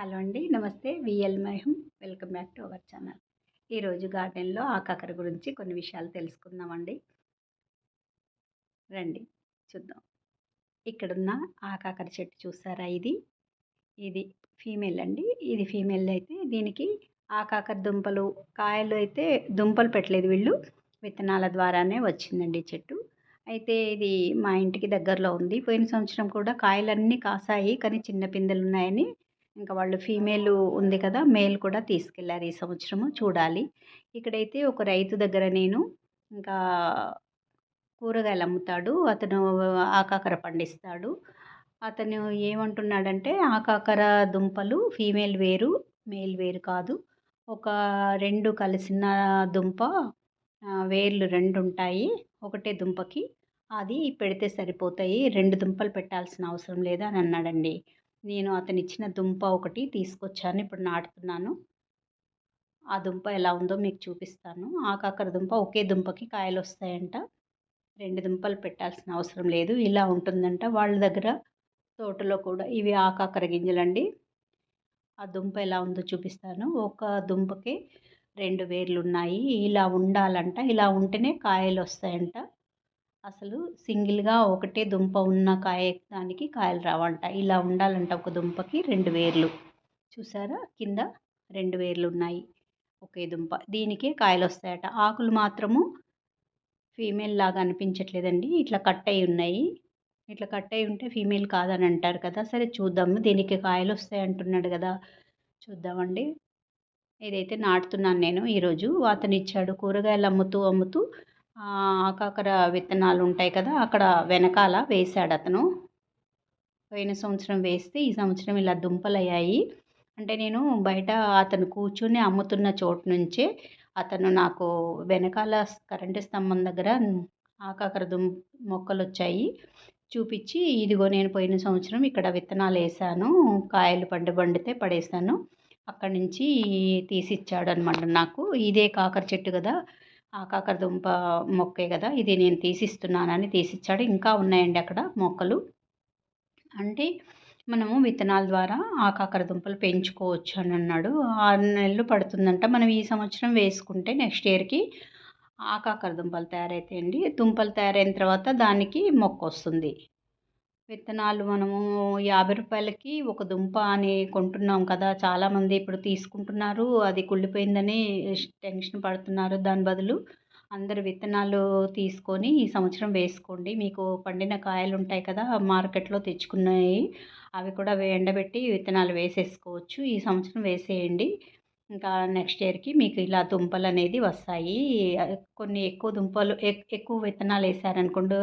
Hello అండి. నమస్తే. విఎల్ మహిం welcome back to our channel. ఈరోజు గార్డెన్లో ఆకాకర గురించి కొన్ని విషయాలు తెలుసుకుందామండి. రండి. చూద్దాం. ఇక్కడున్న ఆకాకర చెట్టు చూసారా ఇది? ఇది ఫీమేల్ అండి. ఇది ఫీమేల్ అయితే దీనికి ఆకాకర దుంపలు కాయలు అయితే దుంపలు పెట్టలేదు వీళ్ళు. విత్తనాల ద్వారానే వచ్చిందండి చెట్టు. అయితే ఇది మా ఇంటికి దగ్గరలో ఉంది. పోయిన సంవత్సరం కూడా కాయలన్నీ కాసాయి. కానీ చిన్న పిందెలు ఉన్నాయని ఇంకా వాళ్ళు ఫీమేల్ ఉంది కదా మేల్ కూడా తీసుకెళ్ళారు ఈ సంవత్సరము చూడాలి. ఇక్కడైతే ఒక రైతు దగ్గర నేను ఇంకా కూరగాయలు అమ్ముతాడు అతను ఆకాకర పండిస్తాడు. అతను ఏమంటున్నాడంటే ఆకాకర దుంపలు ఫీమేల్ వేరు మేల్ వేరు కాదు. ఒక రెండు కలిసిన దుంప వేర్లు రెండు ఉంటాయి ఒకటే దుంపకి. అది పెడితే సరిపోతాయి. రెండు దుంపలు పెట్టాల్సిన అవసరం లేదు అని అన్నాడండి. నేను అతను ఇచ్చిన దుంప ఒకటి తీసుకొచ్చాను. ఇప్పుడు నాటుతున్నాను. ఆ దుంప ఎలా ఉందో మీకు చూపిస్తాను. ఆకాకర దుంప ఒకే దుంపకి కాయలు వస్తాయంట రెండు దుంపలు పెట్టాల్సిన అవసరం లేదు. ఇలా ఉంటుందంట. వాళ్ళ దగ్గర తోటలో కూడా ఇవి ఆకాకర గింజలండి. ఆ దుంప ఎలా ఉందో చూపిస్తాను. ఒక దుంపకి రెండు వేర్లు ఉన్నాయి ఇలా ఉండాలంట. ఇలా ఉంటేనే కాయలు వస్తాయంట అసలు సింగిల్గా ఒకటే దుంప ఉన్న కాయ దానికి కాయలు రావంట. ఇలా ఉండాలంట ఒక దుంపకి రెండు వేర్లు. చూసారా? కింద రెండు వేర్లు ఉన్నాయి ఒకే దుంప. దీనికే కాయలు వస్తాయట ఆకులు మాత్రము ఫీమేల్ లాగా అనిపించట్లేదండి. ఇట్లా కట్ అయి ఉన్నాయి. ఇట్లా కట్ అయి ఉంటే ఫీమేల్ కాదని అంటారు కదా. సరే చూద్దాము. దీనికి కాయలు వస్తాయి అంటున్నాడు కదా. చూద్దామండి. ఇదైతే నాటుతున్నాను నేను. ఈరోజు అతను ఇచ్చాడు కూరగాయలు అమ్ముతూ అమ్ముతూ ఆకాకర విత్తనాలు ఉంటాయి కదా అక్కడ వెనకాల వేశాడు అతను పోయిన సంవత్సరం వేస్తే ఈ సంవత్సరం ఇలా దుంపలు అయ్యాయి అంటే నేను బయట అతను కూర్చుని అమ్ముతున్న చోటు నుంచే అతను నాకు వెనకాల కరెంటు స్తంభం దగ్గర ఆకాకర దుం మొక్కలు వచ్చాయి చూపించి ఇదిగో నేను పోయిన సంవత్సరం ఇక్కడ విత్తనాలు వేసాను కాయలు పండు పండితే పడేసాను అక్కడి నుంచి తీసిచ్చాడు అనమాట నాకు. ఇదే కాకర చెట్టు కదా ఆ కాకరదుంప మొక్కే కదా ఇది నేను తీసిస్తున్నానని తీసిచ్చాడు. ఇంకా ఉన్నాయండి అక్కడ మొక్కలు. అంటే మనము విత్తనాల ద్వారా ఆ కాకరదుంపలు పెంచుకోవచ్చు అని అన్నాడు. ఆరు నెలలు పడుతుందంట. మనం ఈ సంవత్సరం వేసుకుంటే నెక్స్ట్ ఇయర్కి ఆ కాకరదుంపలు తయారైతాయండి. దుంపలు తయారైన తర్వాత దానికి మొక్క వస్తుంది. విత్తనాలు మనము యాభై రూపాయలకి ఒక దుంప అని కొంటున్నాం కదా చాలామంది ఇప్పుడు తీసుకుంటున్నారు అది కుళ్ళిపోయిందని టెన్షన్ పడుతున్నారు. దాని బదులు అందరు విత్తనాలు తీసుకొని ఈ సంవత్సరం వేసుకోండి. మీకు పండిన కాయలు ఉంటాయి కదా మార్కెట్లో తెచ్చుకున్నాయి అవి కూడా ఎండబెట్టి విత్తనాలు వేసేసుకోవచ్చు. ఈ సంవత్సరం వేసేయండి. ఇంకా నెక్స్ట్ ఇయర్కి మీకు ఇలా దుంపలు అనేది వస్తాయి. కొన్ని ఎక్కువ దుంపలు ఎక్కువ విత్తనాలు వేసారనుకోండి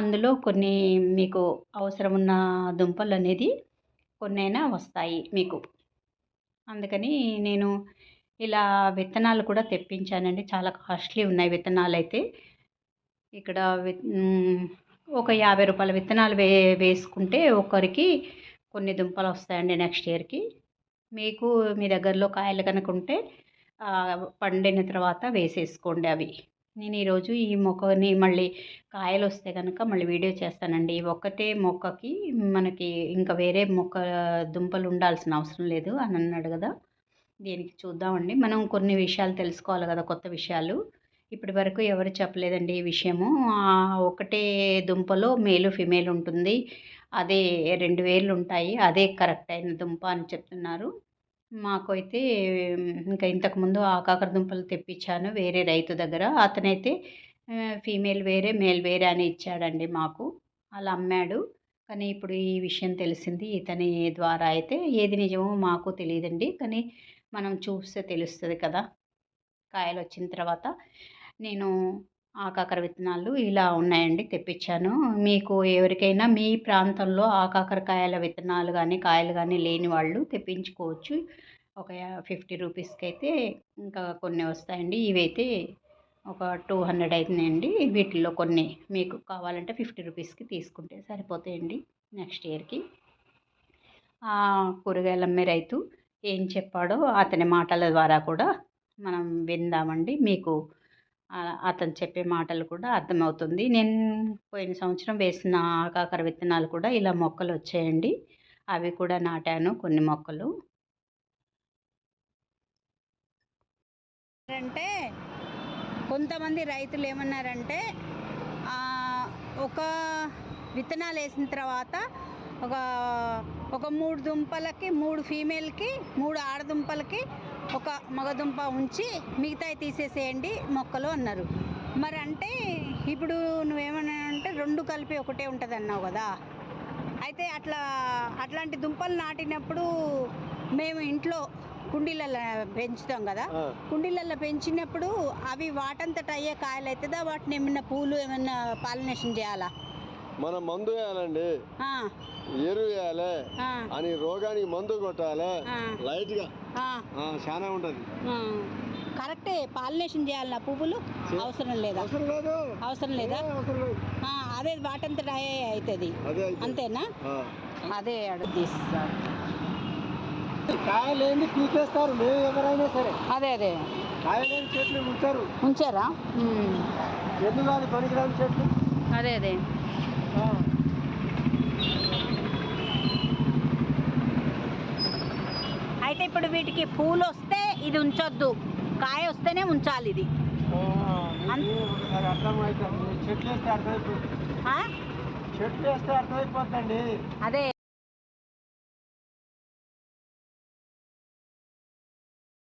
అందులో కొన్ని మీకు అవసరం ఉన్న దుంపలు అనేది కొన్నైనా వస్తాయి మీకు. అందుకని నేను ఇలా విత్తనాలు కూడా తెప్పించానండి. చాలా కాస్ట్లీ ఉన్నాయి విత్తనాలు అయితే ఇక్కడ ఒక యాభై రూపాయల విత్తనాలు వే వేసుకుంటే ఒకరికి కొన్ని దుంపలు వస్తాయండి నెక్స్ట్ ఇయర్కి. మీకు మీ దగ్గరలో కాయలు కనుక ఉంటే పండిన తర్వాత వేసేసుకోండి అవి. నేను ఈరోజు ఈ మొక్కని మళ్ళీ కాయలు వస్తే కనుక మళ్ళీ వీడియో చేస్తానండి. ఒక్కటే మొక్కకి మనకి ఇంకా వేరే మొక్క దుంపలు ఉండాల్సిన అవసరం లేదు అని అన్నాడు కదా. దీనికి చూద్దామండి. మనం కొన్ని విషయాలు తెలుసుకోవాలి కదా కొత్త విషయాలు. ఇప్పటి వరకు ఎవరు చెప్పలేదండి ఈ విషయము. ఒకటే దుంపలో మేలు ఫిమేల్ ఉంటుంది. అదే రెండు వేలు ఉంటాయి. అదే కరెక్ట్ అయిన దుంప అని చెప్తున్నారు. మాకు అయితే ఇంకా ఇంతకుముందు ఆ కాకరదుంపలు తెప్పించాను వేరే రైతు దగ్గర. అతనైతే ఫీమేల్ వేరే మేల్ వేరే అని ఇచ్చాడండి మాకు. అలా అమ్మాడు. కానీ ఇప్పుడు ఈ విషయం తెలిసింది. ఇతని ద్వారా అయితే ఏది నిజమో మాకు తెలియదండి. కానీ మనం చూస్తే తెలుస్తుంది కదా కాయలు వచ్చిన తర్వాత. నేను ఆకాకర విత్తనాలు ఇలా ఉన్నాయండి తెప్పించాను. మీకు ఎవరికైనా మీ ప్రాంతంలో ఆకాకరకాయల విత్తనాలు కానీ కాయలు కానీ లేని వాళ్ళు తెప్పించుకోవచ్చు. ఒక ఫిఫ్టీ రూపీస్కి అయితే ఇంకా కొన్ని వస్తాయండి. ఇవైతే ఒక టూ హండ్రెడ్ అవుతున్నాయండి వీటిల్లో కొన్ని మీకు కావాలంటే ఫిఫ్టీ రూపీస్కి తీసుకుంటే సరిపోతాయండి నెక్స్ట్ ఇయర్కి. కూరగాయలు అమ్మే రైతు ఏం చెప్పాడో అతని మాటల ద్వారా కూడా మనం విందామండి. మీకు అతను చెప్పే మాటలు కూడా అర్థమవుతుంది. నేను పోయిన సంవత్సరం వేసిన ఆకాకర విత్తనాలు కూడా ఇలా మొక్కలు వచ్చాయండి. అవి కూడా నాటాను కొన్ని మొక్కలు. అంటే కొంతమంది రైతులు ఏమన్నారంటే ఒక విత్తనాలు వేసిన తర్వాత ఒక ఒక మూడు దుంపలకి మూడు ఫీమేల్కి మూడు ఆడదుంపలకి ఒక మగదుంప ఉంచి మిగతాయి తీసేసేయండి మొక్కలు అన్నారు. మరి అంటే ఇప్పుడు నువ్వేమన్నా అంటే రెండు కలిపి ఒకటే ఉంటుంది అన్నావు కదా. అయితే అట్లా అట్లాంటి దుంపలు నాటినప్పుడు మేము ఇంట్లో కుండీలలో పెంచుతాం కదా. కుండీలలో పెంచినప్పుడు అవి వాటంతట అయ్యే కాయలు అవుతుందా వాటిని ఏమన్నా పూలు ఏమన్నా పాలినేషన్ చేయాలా? మనం మందు వేయాలండి. ఎరువు వేయాలి అని రోగానికి మందు కొట్టాలి. ఆ, ఆ, చాలా ఉంటుంది. కరెక్టే పాలినేషన్ చేయాలా పువ్వులు అవసరం లేదా? అవసరం లేదు. అదే వాటంతట అయ్యే అవుతుంది. అంతేనా. అదే అడుగుతారు కాయలేంది పీకేస్తారు. మేము ఎవరైనా సరే. అదే అదే. కాయలేని చెట్లు ఉంచారు. ఉంచారా. ఎందుకు పనికిరాని చెట్లు? అదే అదే. అయితే ఇప్పుడు వీటికి పూలు వస్తే ఇది ఉంచొద్దు. కాయ వస్తేనే ఉంచాలి ఇది. చెట్లు వేస్తే అర్థమైపోతుంది అదే